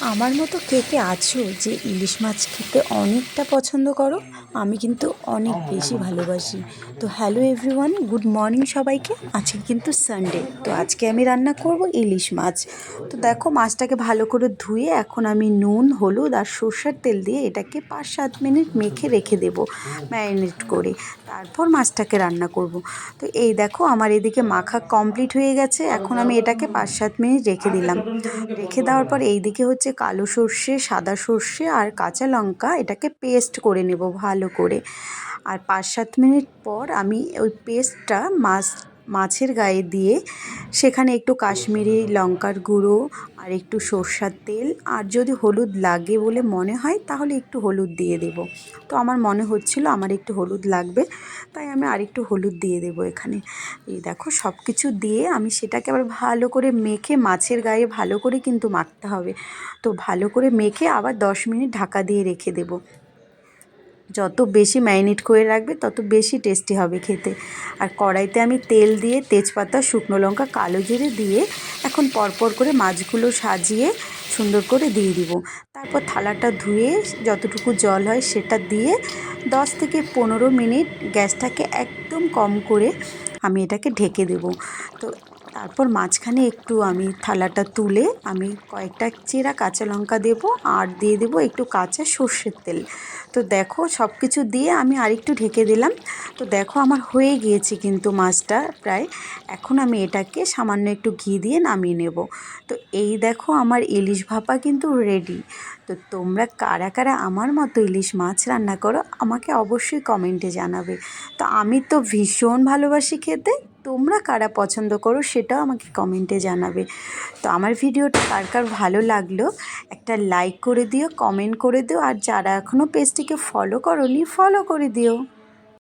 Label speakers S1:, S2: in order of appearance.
S1: আমার মতো কে কে আছো যে ইলিশ মাছ খেতে অনেকটা পছন্দ করো? আমি কিন্তু অনেক বেশি ভালোবাসি। তো হ্যালো এভরিওয়ান গুড মর্নিং সবাইকে। আজকে কিন্তু সানডে তো আজকে আমি রান্না করব ইলিশ মাছ। তো দেখো মাছটাকে ভালো করে ধুয়ে এখন আমি নুন, হলুদ আর সর্ষের তেল দিয়ে এটাকে পাঁচ সাত মিনিট মেখে রেখে দেবো ম্যারিনেট করে। তারপর মাছটাকে রান্না করব। তো এই দেখো আমার এদিকে মাখা কমপ্লিট হয়ে গেছে। এখন আমি এটাকে পাঁচ সাত মিনিট রেখে দিলাম। রেখে দেওয়ার পর এই দিকে হচ্ছে কালো সর্ষে, সাদা সর্ষে আর কাঁচা লঙ্কা এটাকে পেস্ট করে নেব ভালো করে। আর পাঁচ সাত মিনিট পর আমি ওই পেস্টটা মাছ মাছের গায়ে দিয়ে সেখানে একটু কাশ্মীরি লঙ্কার গুঁড়ো আর একটু সর্ষার তেল। আর যদি হলুদ লাগে বলে মনে হয়, তাহলে একটু হলুদ দিয়ে দেব। তো আমার মনে হচ্ছিল আমার একটু হলুদ লাগবে, তাই আমি আরেকটু হলুদ দিয়ে দেবো এখানে। এই দেখো সব কিছু দিয়ে আমি সেটাকে আবার ভালো করে মেখে, মাছের গায়ে ভালো করে কিন্তু মাখতে হবে। তো ভালো করে মেখে আবার দশ মিনিট ঢাকা দিয়ে রেখে দেবো। যত বেশি ম্যারিনেট করে রাখবে, তত বেশি টেস্টি হবে খেতে। আর কড়াইতে আমি তেল দিয়ে তেজপাতা, শুকনো লঙ্কা, কালো জিরে দিয়ে এখন পরপর করে মাছগুলো সাজিয়ে সুন্দর করে দিয়ে দিব। তারপর থালাটা ধুয়ে যতটুকু জল হয় সেটা দিয়ে দশ থেকে পনেরো মিনিট গ্যাসটাকে একদম কম করে আমি এটাকে ঢেকে দেব। তো তারপর মাঝখানে একটু আমি থালাটা তুলে আমি কয়েকটা চেরা কাঁচা লঙ্কা দেব, আর দিয়ে দেব একটু কাঁচা সর্ষের তেল। তো দেখো সব কিছু দিয়ে আমি আরেকটু ঢেকে দিলাম। তো দেখো, আমার হয়ে গিয়েছে কিন্তু মাছটা প্রায়। এখন আমি এটাকে সামান্য একটু ঘি দিয়ে নামিয়ে নেব। তো এই দেখো, আমার ইলিশ ভাপা কিন্তু রেডি তো তোমরা কারা কারা আমার মতো ইলিশ মাছ রান্না করো, আমাকে অবশ্যই কমেন্টে জানাবে। তো আমি তো ভীষণ ভালোবাসি খেতে। তোমরা কারা পছন্দ করো সেটাও আমাকে কমেন্টে জানাবে। তো আমার ভিডিওটা কার কার ভালো লাগল, একটা লাইক করে দিও কমেন্ট করে দিও, আর যারা এখনও পেজটিকে ফলো করো নি ফলো করে দিও।